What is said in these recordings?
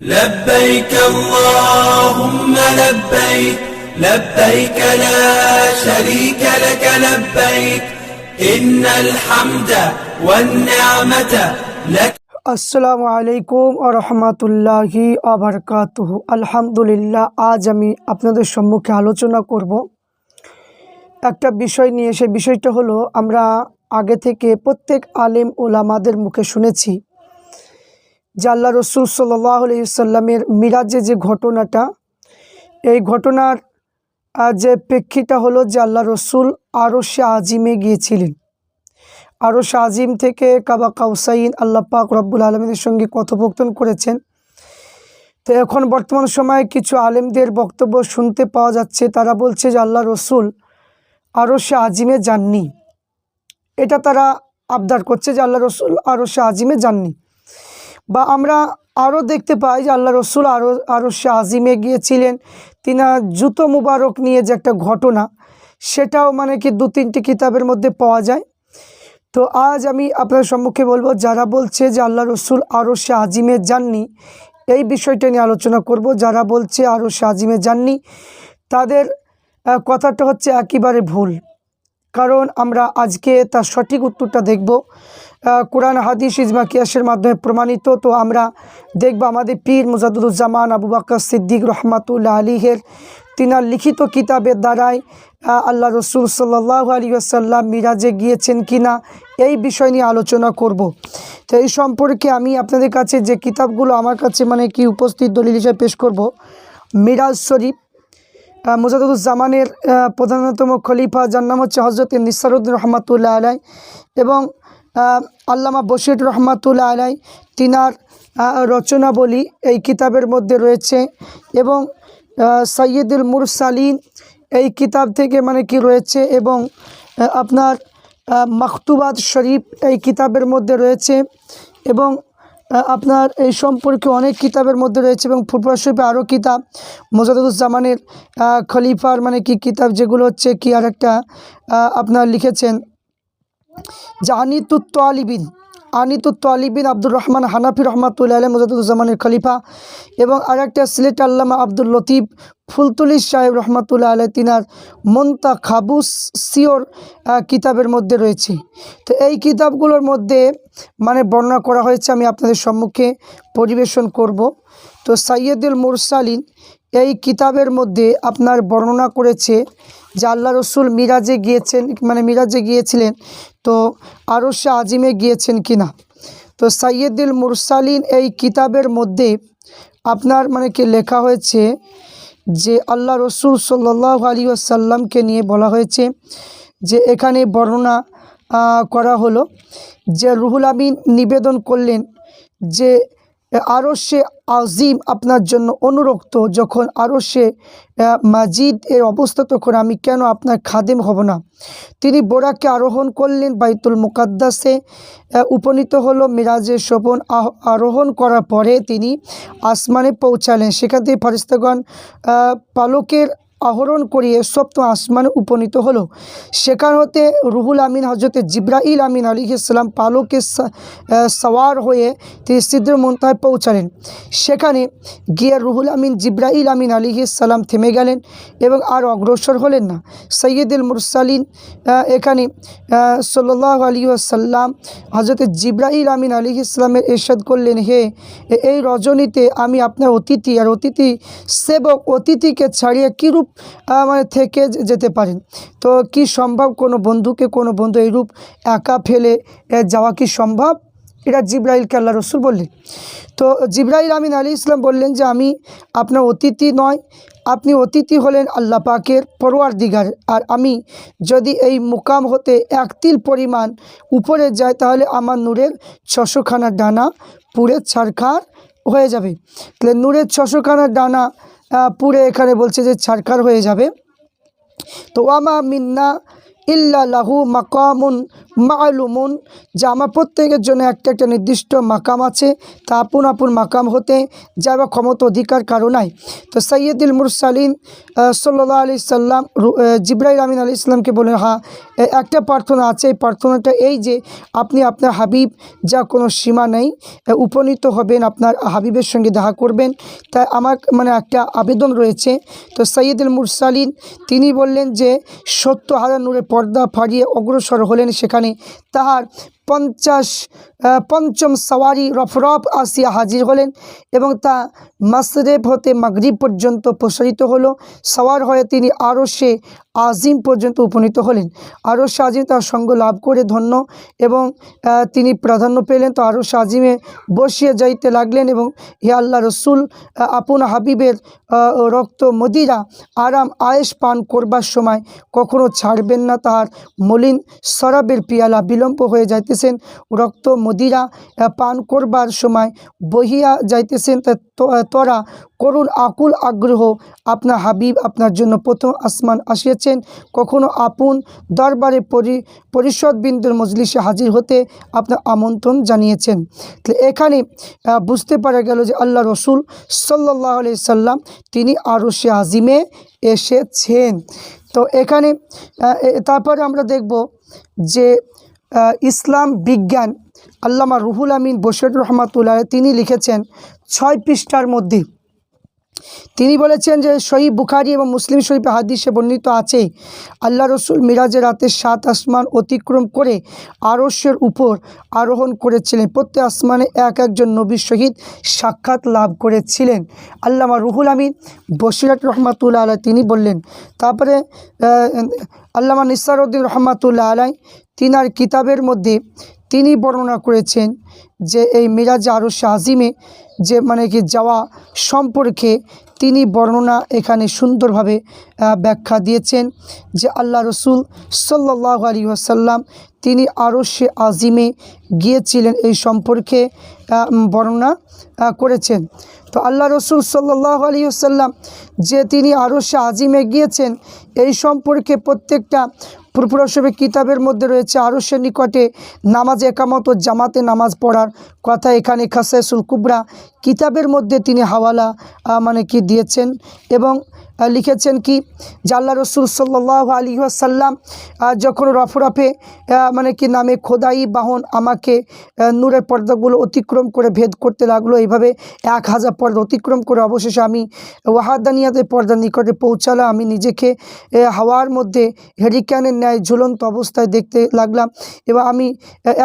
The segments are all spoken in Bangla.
لبيك اللهم لبيك لبيك لا شريك لك لبيك إن الحمد والنعمة لك আসসালামু আলাইকুম রহমতুল্লাহি আবরকাতুহু আলহামদুলিল্লাহ আজ আমি আপনাদের সম্মুখে আলোচনা করব একটা বিষয় নিয়ে সে বিষয়টা হলো আমরা আগে থেকে প্রত্যেক আলেম ওলামাদের মুখে শুনেছি যে আল্লাহ রসুল সাল্লাহ সাল্লামের মিরাজে যে ঘটনাটা, এই ঘটনার যে প্রেক্ষিটা হলো যে আল্লাহ রসুল আরও আজিমে গিয়েছিলেন। আরও আজিম থেকে কাবা কাউসাইন আল্লাহ পাক রব্বুল আলমিনের সঙ্গে কথোপকথন করেছেন। তো এখন বর্তমান সময়ে কিছু আলেমদের বক্তব্য শুনতে পাওয়া যাচ্ছে। তারা বলছে যে আল্লাহ রসুল আরও আজিমে যাননি। এটা তারা আবদার করছে যে আল্লাহ রসুল আরও আজিমে যাননি। বা আমরা আরও দেখতে পাই যে আল্লাহ রসুল আরও আরও সে আজিমে গিয়েছিলেন। তিনা জুতো মুবারক নিয়ে যে একটা ঘটনা, সেটাও মানে কি দু তিনটি কিতাবের মধ্যে পাওয়া যায়। তো আজ আমি আপনার সম্মুখে বলব, যারা বলছে যে আল্লাহ রসুল আরও সে আজিমে যাননি, এই বিষয়টা নিয়ে আলোচনা করব। যারা বলছে আরও সে আজিমে যাননি, তাদের কথাটা হচ্ছে একেবারে ভুল। কারণ আমরা আজকে তার সঠিক উত্তরটা দেখব। কোরআন, হাদিস, ইজমা, কিয়াসের মাধ্যমে প্রমাণিত। তো আমরা দেখব আমাদের পীর মুজাদুজ্জামান আবু বাক্কর সিদ্দিক রহমাতুল্লাহ আলীহের তিনার লিখিত কিতাবের দ্বারাই আল্লাহ রসুল সাল্লাহ আলী আসাল্লাম মিরাজে গিয়েছেন কিনা এই বিষয় নিয়ে আলোচনা করব। তো এই সম্পর্কে আমি আপনাদের কাছে যে কিতাবগুলো আমার কাছে মানে কি উপস্থিত দলিল হিসেবে পেশ করব, মিরাজ শরীফ। মুজাদুজ্জামানের প্রধানতম খলিফা, যার নাম হচ্ছে হজরত নিসারুদ্দিন রহমাতুল্লাহ আলাই এবং আল্লামা বশির রহমাতুল্লাহ আলাই তিনার রচনাবলী এই কিতাবের মধ্যে রয়েছে এবং সৈয়দুল মুরসালিন এই কিতাব থেকে মানে কি রয়েছে এবং আপনার মাকতুবাত শরীফ এই কিতাবের মধ্যে রয়েছে এবং আপনার এই সম্পর্কে অনেক কিতাবের মধ্যে রয়েছে এবং ফুটবল শরীফে আরও কিতাব। মোজাদুজ্জামানের খলিফার মানে কি কিতাব যেগুলো হচ্ছে কি আর একটা আপনার লিখেছেন জাহানি তুত্ত তোয়ালিবিন আনিতুত তোয়ালিবিন আব্দুর রহমান হানাফি রহমাতুল্লাহ আলহ মোজাদুজ্জামানের খলিফা এবং আরেকটা সিলেট আল্লামা আব্দুল লতিফ ফুলতুলিস সাহেব রহমাতুল্লাহ আলহ তিনার মন্তা খাবুস সিওর কিতাবের মধ্যে রয়েছে। তো এই কিতাবগুলোর মধ্যে মানে বর্ণনা করা হয়েছে, আমি আপনাদের সম্মুখে পরিবেশন করব। তো সাইয়দুল মুরসালিন এই কিতাবের মধ্যে আপনার বর্ণনা করেছে যে আল্লাহ রসুল মিরাজে গিয়েছেন মানে মিরাজে গিয়েছিলেন তো আরও সে আজিমে গিয়েছেন কি না তো সাইয়দুল মুরসালিন এই কিতাবের মধ্যে আপনার মানে কি লেখা হয়েছে যে আল্লাহ রসুল সাল্লাহ আলী আসাল্লামকে নিয়ে বলা হয়েছে যে এখানে বর্ণনা করা হলো যে রুহুল আমিন নিবেদন করলেন যে আরও সে আজিম আপনার জন্য অনুরক্ত, যখন আরও সে মাজিদ এর অবস্থা, তখন আমি কেন আপনার খাদেম হব না? তিনি বোরাকে আরোহণ করলেন, বাইতুল মুকাদ্দাসে উপনীত হলো মিরাজের শোভন আরোহণ করার পরে তিনি আসমানে পৌঁছালেন। সেখান থেকে ফারিস্তাগণ পালকের আহরণ করিয়ে সপ্তম আসমানে উপনীত হলো। সেখান হতে রুহুল আমিন হজরতে জিব্রাইল আমিন আলী ইসলাম পালকে সওয়ার হয়ে তিনি সিদ্ধ মন্তায় পৌঁছালেন। সেখানে গিয়ে রুহুল আমিন, জিব্রাইল আমিন আলী ইসলাম থেমে গেলেন এবং আর অগ্রসর হলেন না। সৈয়দুল মুরসালিন এখানে সাল্লাহ আলী আসাল্লাম হজরত জিব্রাইল আমিন আলী ইসলামের এরশাদ করলেন, হে এই রজনীতে আমি আপনার অতিথি, আর অতিথি সেবক অতিথিকে ছাড়িয়ে কীরূপ মানে থেকে যেতে পারেন। তো কি সম্ভব কোনো বন্ধুকে কোনো বন্ধু এইরূপ একা ফেলে যাওয়া কি সম্ভব? এটা জিব্রাইলকে আল্লাহ রসুল বললেন। তো জিব্রাইল আমিন আলী ইসলাম বললেন যে, আমি আপনার অতিথি নয়, আপনি অতিথি হলেন আল্লাহ পাকের পরোয়ার দিগার। আর আমি যদি এই মুকাম হতে এক তিল পরিমাণ উপরে যায়, তাহলে আমার নূরের ছশোখানা ডানা পুড়ে ছারখার হয়ে যাবে। তাহলে নূরের ছশোখানা ডানা পুড়ে এখানে বলছে যে ছাড়কার হয়ে যাবে। তো ওয়ামা মিন্না ইল্লা লাহু মাকামুন মালুমুন যে আমার প্রত্যেকের জন্য একটা একটা নির্দিষ্ট মাকাম আছে। তা আপন আপন মাকাম হতে যা বা ক্ষমতা অধিকার কারও নাই। তো সৈয়দুল মুরসালিন সাল্লাহ আলি সাল্লাম আহ, আমিন আলি ইসলামকে বলেন হ্যাঁ একটা প্রার্থনা আছে। এই প্রার্থনাটা এই যে আপনি আপনার হাবিব যা কোনো সীমা নেই উপনীত হবেন আপনার হাবিবের সঙ্গে দেখা করবেন। তাই আমার মানে একটা আবেদন রয়েছে। তো সৈয়দুল মুরসালিন তিনি বললেন যে সত্য হাজার নূরের পর্দা ফাড়িয়ে অগ্রসর হলেন সেখানে। তাহার পঞ্চাশ পঞ্চম সওয়ারি রফরফ আসিয়া হাজির হলেন এবং তা মাসরেব হতে মাগরিব পর্যন্ত প্রসারিত হলো। সওয়ার হয়ে তিনি আরও সে আজিম পর্যন্ত উপনীত হলেন। আরও আজিম তার সঙ্গ লাভ করে ধন্য এবং তিনি প্রাধান্য পেলেন। তো আরও আজিমে বসিয়ে যাইতে লাগলেন এবং হে আল্লাহ রসুল আপন হাবিবের রক্ত মদিরা আরাম আয়েস পান করবার সময় কখনো ছাড়বেন না। তাহার মলিন শরাবের পিয়ালা বিলম্ব হয়ে যাইতেছেন। রক্ত মদিরা পান করবার সময় বহিয়া যাইতেছেন। তোরা করুণ আকুল আগ্রহ আপনার হাবিব আপনার জন্য প্রথম আসমান আসিয়াছেন। কখনো আপন দরবারে পরি পরিষদবিন্দুর মজলিসে হাজির হতে আপনার আমন্ত্রণ জানিয়েছেন। এখানে বুঝতে পারা গেল যে আল্লাহ রসুল সাল্লাহ আলি সাল্লাম তিনি আরও সে আজিমে এসেছেন। তো এখানে তারপরে আমরা দেখব যে ইসলাম বিজ্ঞান আল্লামা রুহুল আমিন বশির রহমাতুল্লাহ তিনি লিখেছেন ছয় পৃষ্ঠার মধ্যে তিনি বলেছেন যে শহীদ বুখারি এবং মুসলিম শরীফে হাদিসে বর্ণিত আছে আল্লাহ রসুল মিরাজের রাতে সাত আসমান অতিক্রম করে আরস্যের উপর আরোহণ করেছিলেন। প্রত্যেক আসমানে এক একজন নবীর সহিত সাক্ষাৎ লাভ করেছিলেন। আল্লামা রুহুল আমিন বসিরাত রহমাতুল্লাহ আলাই তিনি বললেন, তারপরে আল্লামা নিসারউদ্দিন রহমাতুল্লাহ আলাই তিনার কিতাবের মধ্যে তিনি বর্ণনা করেছেন যে এই মিরাজ আরও আজিমে যে মানে কি যাওয়া সম্পর্কে তিনি বর্ণনা এখানে সুন্দরভাবে ব্যাখ্যা দিয়েছেন যে আল্লাহ রসুল সাল্লাহ আলী আসাল্লাম তিনি আরও সে আজিমে গিয়েছিলেন এই সম্পর্কে বর্ণনা করেছেন। তো আল্লাহ রসুল সাল্লাহ আলী আসাল্লাম যে তিনি আরও সে আজিমে গিয়েছেন এই সম্পর্কে প্রত্যেকটা পুরপুরসবের কিতাবের মধ্যে রয়েছে আরও সে নিকটে নামাজ একামত ও জামাতে নামাজ পড়ার কথা। এখানে খাসাইসুল কুবরা কিতাবের মধ্যে তিনি হাওয়ালা মানে কি দিয়েছেন এবং লিখেছেন কি? আল্লাহ রসুল সাল্লাহ আলী আসাল্লাম যখন রফরফে মানে কি নামে খোদাই বাহন আমাকে নূরের পর্দাগুলো অতিক্রম করে ভেদ করতে লাগল এইভাবে এক হাজার পর্দা অতিক্রম করে অবশেষে আমি ওয়াহাদানিয়াদের পর্দার নিকটে পৌঁছালাম। আমি নিজেকে হাওয়ার মধ্যে হেরিক্যানের ন্যায় ঝুলন্ত অবস্থায় দেখতে লাগলাম এবং আমি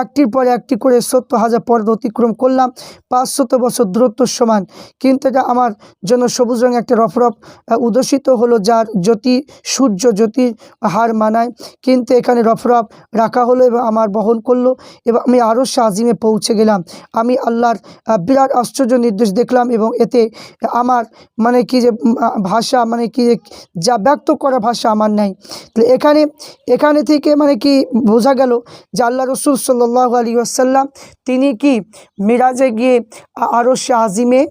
একটির পর একটি করে সত্তর হাজার পর্দা অতিক্রম করলাম। পাঁচশত বছর দূরত্ব সমান। কিন্তু এটা আমার জন্য সবুজ রঙের একটা রফরফ আহ, উদসিত হলো যার জ্যোতি, সূর্য জ্যোতি হার মানায়। কিন্তু এখানে রফরফ রাখা হলো এবং আমার বহন করল এবং আমি আরও আজিমে পৌঁছে গেলাম। আমি আল্লাহর বিরাট আশ্চর্য নির্দেশ দেখলাম এবং এতে আমার মানে কি যে ভাষা মানে কি যে, যা ব্যক্ত করা ভাষা আমার নাই। এখানে এখানে থেকে মানে কি বোঝা গেল যে আল্লাহ রসুল সাল্লাহ আলী আসাল্লাম তিনি কি মিরাজে গিয়ে আরও সে আজিমে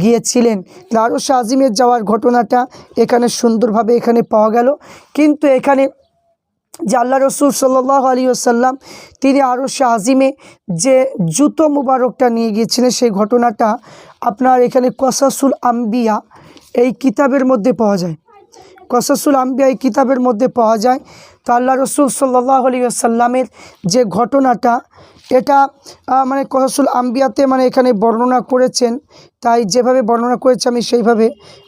গিয়েছিলেন। আরও সে আজিমের যাওয়ার ঘটনাটা এখানে সুন্দরভাবে এখানে পাওয়া গেল। কিন্তু এখানে যে আল্লাহ রসুল সাল্লাহ আলী তিনি আরও সে আজিমে যে জুতো মুবারকটা নিয়ে গিয়েছিলেন, সেই ঘটনাটা আপনার এখানে কসাসুল আম্বিয়া এই কিতাবের মধ্যে পাওয়া যায়। কসাসুল আম্বিয়া এই কিতাবের মধ্যে পাওয়া যায়। তো আল্লাহ রসুল সাল্লাহ আলী আসাল্লামের যে ঘটনাটা, এটা মানে কসাসুল আম্বিয়াতে মানে এখানে বর্ণনা করেছেন তাই যেভাবে বর্ণনা করেছে আমি সেইভাবে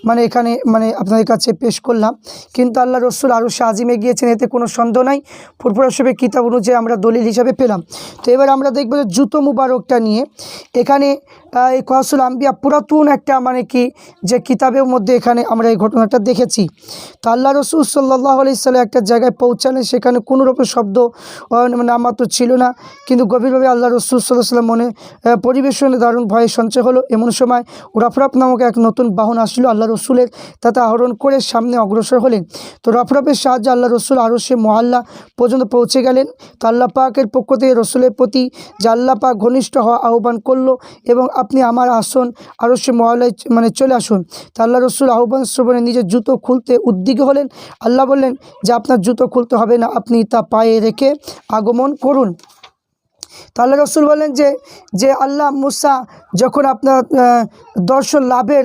মানে এখানে মানে আপনাদের কাছে পেশ করলাম। কিন্তু আল্লাহ রসুল আরও আজিমে গিয়েছেন এতে কোনো সন্দেহ নাই। ফুরফুরাসবের কিতাব অনুযায়ী আমরা দলিল হিসাবে পেলাম। তো এবার আমরা দেখব যে জুতো মুবারকটা নিয়ে এখানে এই কহাসুল আম্বিয়া পুরাতন একটা মানে কি যে কিতাবের মধ্যে এখানে আমরা এই ঘটনাটা দেখেছি। তো আল্লাহ রসুল সাল্লাহ আলি সাল্লাম একটা জায়গায় পৌঁছালেন সেখানে কোনো রকম শব্দ আহ, মানে ছিল না। কিন্তু গভীরভাবে আল্লাহ রসুল সাল্লাহ সাল্লাম মনে পরিবেশনে দারুণ ভয়ে সঞ্চয় হলো। এমন সময় সময় রফরফ নামক এক নতুন বাহন আসলো আল্লাহ রসুলের তাতে আহরণ করে সামনে অগ্রসর হলেন। তো রফরফের সাহায্যে আল্লাহ রসুল আরও সে মহল্লা পর্যন্ত পৌঁছে গেলেন। তো আল্লাহ পাকের পক্ষ থেকে রসুলের প্রতি যে আল্লাহ পাক ঘনিষ্ঠ হওয়া আহ্বান করল এবং আপনি আমার আসন আরও সে মহল্লায় মানে চলে আসুন। তো আল্লাহ রসুল আহ্বান শ্রবণে নিজের জুতো খুলতে উদ্যোগী হলেন। আল্লাহ বললেন, যে আপনার জুতো খুলতে হবে না, আপনি তা পায়ে রেখে আগমন করুন। তো আল্লাহ রসুল বলেন যে যে আল্লাহ মুসা যখন আপনার দর্শন লাভের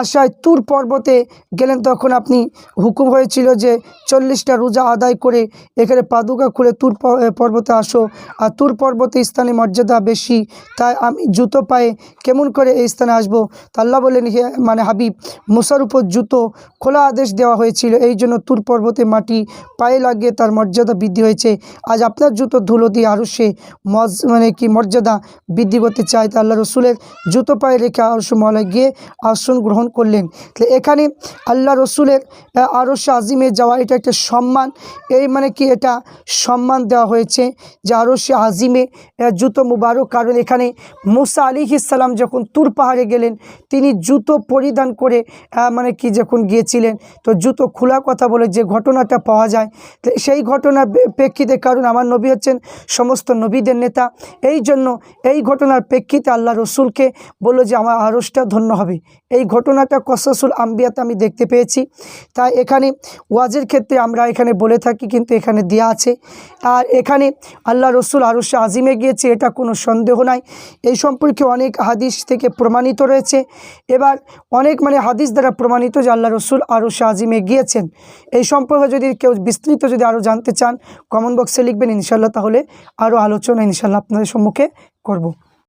আশায় তুর পর্বতে গেলেন তখন আপনি। হুকুম হয়েছিল যে চল্লিশটা রোজা আদায় করে এখানে পাদুকা খুলে তুর পর্বতে আসো। আর তুর পর্বতে স্থানে মর্যাদা বেশি। তাই আমি জুতো পায়ে কেমন করে এই স্থানে আসব? তা আল্লাহ বললেন, হে মানে হাবিব, মুসার উপর জুতো খোলা আদেশ দেওয়া হয়েছিল। এই জন্য তুর পর্বতে মাটি পায়ে লাগিয়ে তার মর্যাদা বৃদ্ধি হয়েছে। আজ আপনার জুতো ধুলো দিয়ে আরও সে মজ মানে কি মর্যাদা বৃদ্ধি করতে চায়। তা আল্লাহ রসুলের জুতো পায়ে রেখে আরশ মহলায় গিয়ে আসন গ্রহণ করলেন। তো এখানে আল্লাহ রসুলের আরশ আজিমে যাওয়া, এটা একটা সম্মান। এই মানে কি, এটা সম্মান দেওয়া হয়েছে যে আরশ আজিমে জুতো মুবারক কারণ এখানে মুসা আলী ইসাল্লাম যখন তুর পাহাড়ে গেলেন, তিনি জুতো পরিধান করে মানে কি, যখন গিয়েছিলেন, তো জুতো খোলা কথা বলে যে ঘটনাটা পাওয়া যায়। সেই ঘটনার প্রেক্ষিতে কারণ আমার নবী হচ্ছেন সমস্ত নবীদের নেতা। এই জন্য এই ঘটনার প্রেক্ষিতে আল্লাহ রসুলকে বলল যে আমার আরসটা ধন্য হবে। এই ঘটনাটা কসাসুল আম্বিয়াতে আমি দেখতে পেয়েছি। তাই এখানে ওয়াজের ক্ষেত্রে আমরা এখানে বলে থাকি কিন্তু এখানে দেয়া আছে। আর এখানে আল্লাহ রসুল আরসে আজিমে গিয়েছে, এটা কোনো সন্দেহ নাই। এই সম্পর্কে অনেক হাদিস থেকে প্রমাণিত রয়েছে। এবার অনেক মানে হাদিস দ্বারা প্রমাণিত যে আল্লাহ রসুল আরসে আজিমে গিয়েছেন। এই সম্পর্কে যদি কেউ বিস্তৃত যদি আরও জানতে চান কমেন্ট বক্সে লিখবেন ইনশাল্লাহ তাহলে আরও আলোচনা ইনশাল্লাহ আপনাদের সম্মুখে করব।